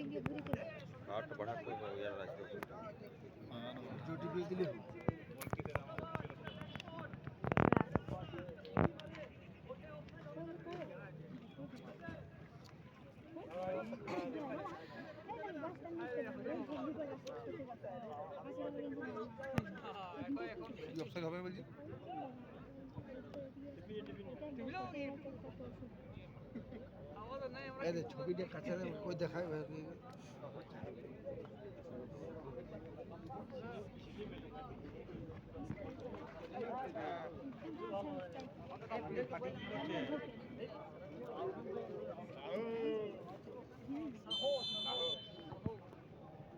घाट बढ़ा के यार रास्ते जो टिपे दिले অফসাইড হবে বলছি যে ছবিটা কাছে কই দেখায়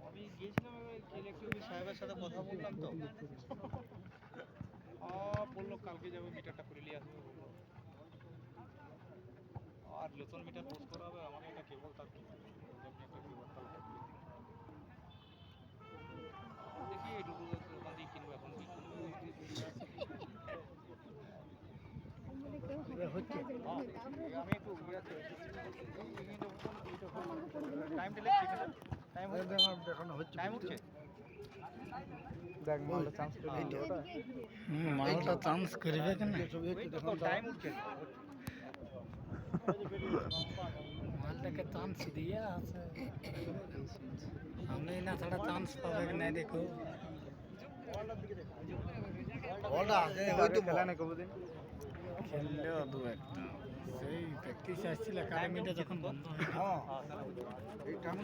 আমি গিয়েছিলাম ইলেকট্রিক সাহেবের সাথে কথা বললাম তো বলল কালকে যাবে মিটারটা করে নিয়ে আসবে। আর নতুন মিটার পোস্ট করা হবে আমার একটা কেবল তার কিনতে হবে। যেমনি একটা কেবল তার লাগবে। দেখি এইটুকু ওখান দিয়ে কিনবো এখন কি কিনবো? আমি একটু ইয়ে টাইম দিলে টাইম দেখানো হচ্ছে। টাইম উঠছে? দেখ মালটা চান্স করে মালটা চান্স করবে কেন? ছবি একটু তো দেখানো টাইম উঠছে মালটাকে চান্স দিয়ে আছে। আমি না ছাড়া চান্স পাবে কি না দেখো। বলটা আছে ওই তো খেলা না কবদিন খেললেও দু একটা। সেই প্র্যাকটিস আসছিল একাডেমিটা যখন বন্ধ হয়ে হ্যাঁ। এই টাইম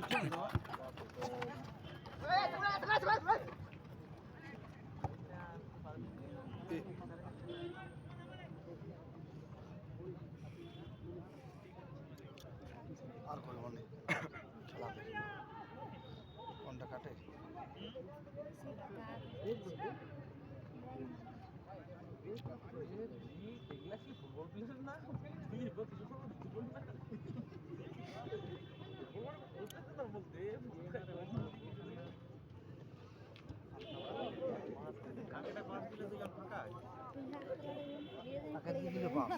টাকা দিয়ে দিলে পাস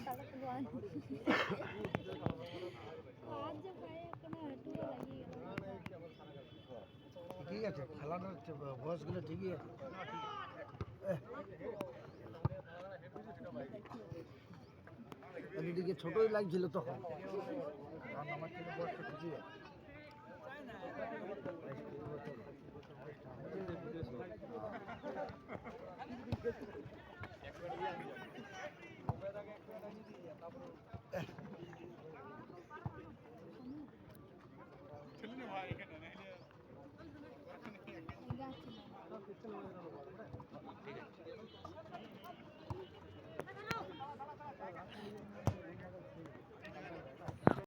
ঠিক আছে খেলানোর বয়সগুলো ঠিকই আছে ছোটই লাগছিল তখন। আমার